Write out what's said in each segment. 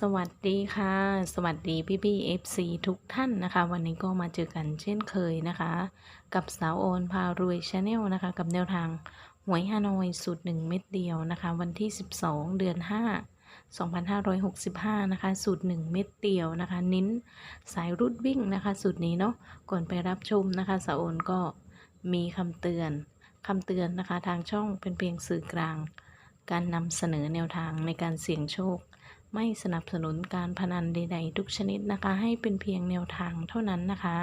สวัสดีค่ะ สวัสดีพี่พี่เอฟซีทุกท่านนะคะ วันนี้ก็มาเจอกันเช่นเคยนะคะ กับสาวโอนพารวยชาแนลนะคะ กับแนวทางหวยฮานอยสูตรหนึ่งเม็ดเดียวนะคะ วันที่ 12 เดือน 5 2565 นะคะ สูตร 1 เม็ดเดียวนะคะ นิ้นสายรุดวิ่งนะคะ สูตรนี้เนาะก่อนไปรับชมนะคะ สาวโอนก็มีคำเตือนคำเตือนนะคะ ทางช่องเป็นเพียงสื่อกลาง การนำเสนอแนวทางในการเสี่ยงโชค ไม่สนับสนุนการพนันใด ๆ ทุกชนิดนะคะ ให้เป็นเพียงแนวทางเท่านั้นนะคะ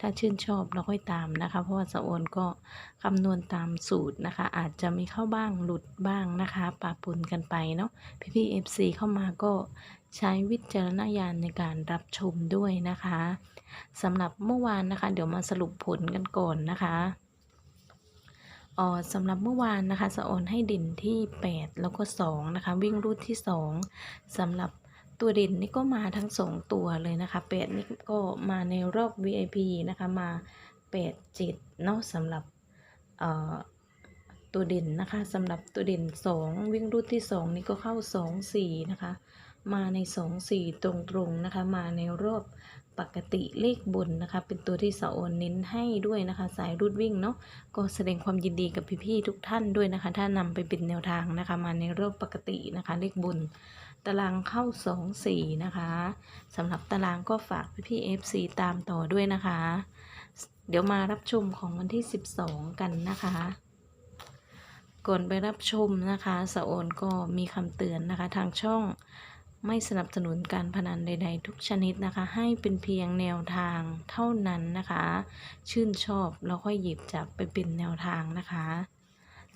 ถ้าชื่นชอบเราค่อยตามนะคะ เพราะว่าสะโอนก็คำนวณตามสูตรนะคะ อาจจะมีเข้าบ้างหลุดบ้างนะคะปะปนกันไปเนาะพี่ๆเอฟซีเข้ามาก็ใช้วิจารณญาณในการรับชมด้วยนะคะสำหรับเมื่อวานนะคะ เดี๋ยวมาสรุปผลกันก่อนนะคะ สำหรับเมื่อวานนะคะสะออนให้ด่นที่ 8 แล้วก็2นะคะวิ่งรูดที่ 2สำหรับตัวด่นนี่ก็มาทั้ง 2 ตัวเลยนะคะ8นี่ก็มาในรอบ VIP นะคะมา8 7เนาะสำหรับตัวด่นนะคะสำหรับตัวด่น2 วิ่งรูดที่ 2 นี่ก็เข้า 2 4 นะคะ มาใน 2 4 ตรงๆนะคะมาในรอบ ปกติเลขบนนะคะ เป็นตัวที่สะโอนเน้นให้ด้วยนะคะ สายรูดวิ่งเนาะก็แสดงความยินดีกับพี่ๆทุกท่านด้วยนะคะ ถ้านำไปเป็นแนวทางนะคะ มาในรอบปกตินะคะ เลขบุญตารางเข้า 2 4 นะคะสำหรับตารางก็ฝากพี่ๆ FC ตามต่อด้วยนะคะ เดี๋ยวมารับชมของวันที่ 12 กันนะคะ ก่อนไปรับชมนะคะสะโอนก็มีคำเตือนนะคะทางช่อง ไม่สนับสนุนการพนันใด ๆ ทุกชนิดนะคะ ให้เป็นเพียงแนวทางเท่านั้นนะคะ ชื่นชอบแล้วค่อยหยิบจับไปเป็นแนวทางนะคะ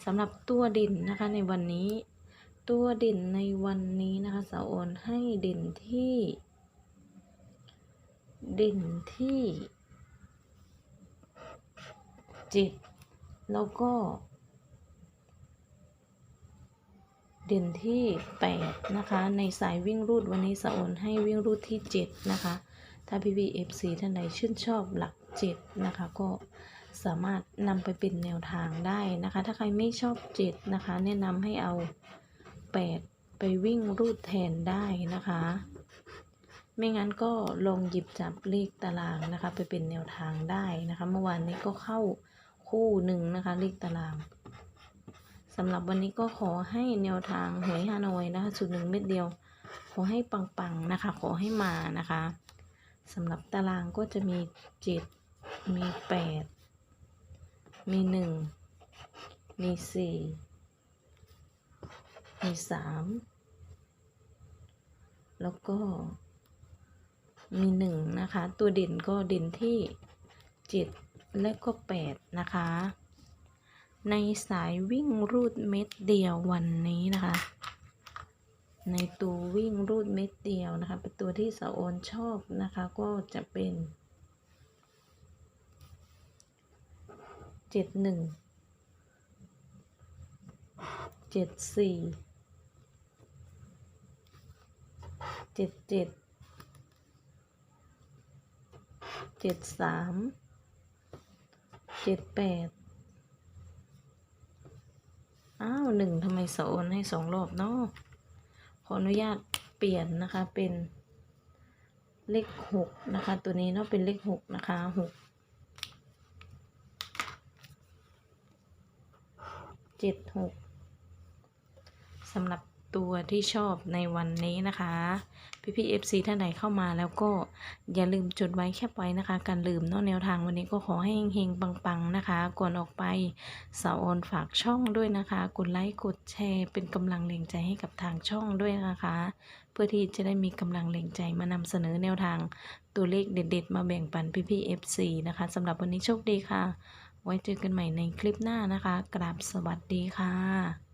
สำหรับตัวด่นนะคะในวันนี้ ตัวด่นในวันนี้นะคะสาวโอนให้ด่นที่ด่นที่จ็ดแล้วก็ เด่นที่ 8 นะคะ ในสายวิ่งรูดวันนี้สะโอนให้วิ่งรูดที่ 7 นะคะ ถ้าพี่พีเอฟซีท่านใดชื่นชอบหลัก 7 นะคะ ก็สามารถนำไปเป็นแนวทางได้นะคะ ถ้าใครไม่ชอบ 7 นะคะ แนะนำให้เอา 8 ไปวิ่งรูดแทนได้นะคะ ไม่งั้นก็ลองหยิบจับเลขตารางนะคะ ไปเป็นแนวทางได้นะคะ เมื่อวานนี้ก็เข้าคู่หนึ่งนะคะ เลขตาราง สำหรับวันนี้ก็ขอให้แนวทางหวยฮานอยนะคะสุดหนึ่งเม็ดเดียว ขอให้ปังๆนะคะ ขอให้มานะคะสำหรับตารางก็จะมีเจ็ดมีแปดมีหนึ่งมีสี่มีสามแล้วก็มีหนึ่งนะคะ ตัวเด่นก็เด่นที่เจ็ดและก็แปดนะคะ ในสายวิ่งรูดเม็ดเดียววันนี้นะคะ ในตัววิ่งรูดเม็ดเดียวนะคะ เป็นตัวที่สาวโอนชอบนะคะก็จะเป็นเจ็ดหนึ่งเจ็ดสี่เจ็ดเจ็ดเจ็ดสามเจ็ดแปด อ้าวหนึ่งทำไมสโอนให้สองรอบเนาะขออนุญาตเปลี่ยนนะคะเป็นเลขหกนะคะ ตัวนี้เนาะเป็นเลขหกนะคะหกเจ็ดหกสำหรับ ตัวที่ชอบในวันนี้นะคะ พี่พี่เอฟซีท่านใดเข้ามาแล้วก็อย่าลืมจดไว้แคปไว้นะคะ การลืมนาะแนวทางวันนี้ก็ขอให้เฮงๆปังๆนะคะ ก่อนออกไปสาวออนฝากช่องด้วยนะคะ กดไลค์กดแชร์เป็นกำลังแรงใจให้กับทางช่องด้วยนะคะ เพื่อที่จะได้มีกำลังแรงใจมานำเสนอแนวทางตัวเลขเด็ด ๆ มาแบ่งปันพี่ๆ FC นะคะสำหรับวันนี้โชคดีค่ะ ไว้เจอกันใหม่ในคลิปหน้านะคะ กราบสวัสดีค่ะ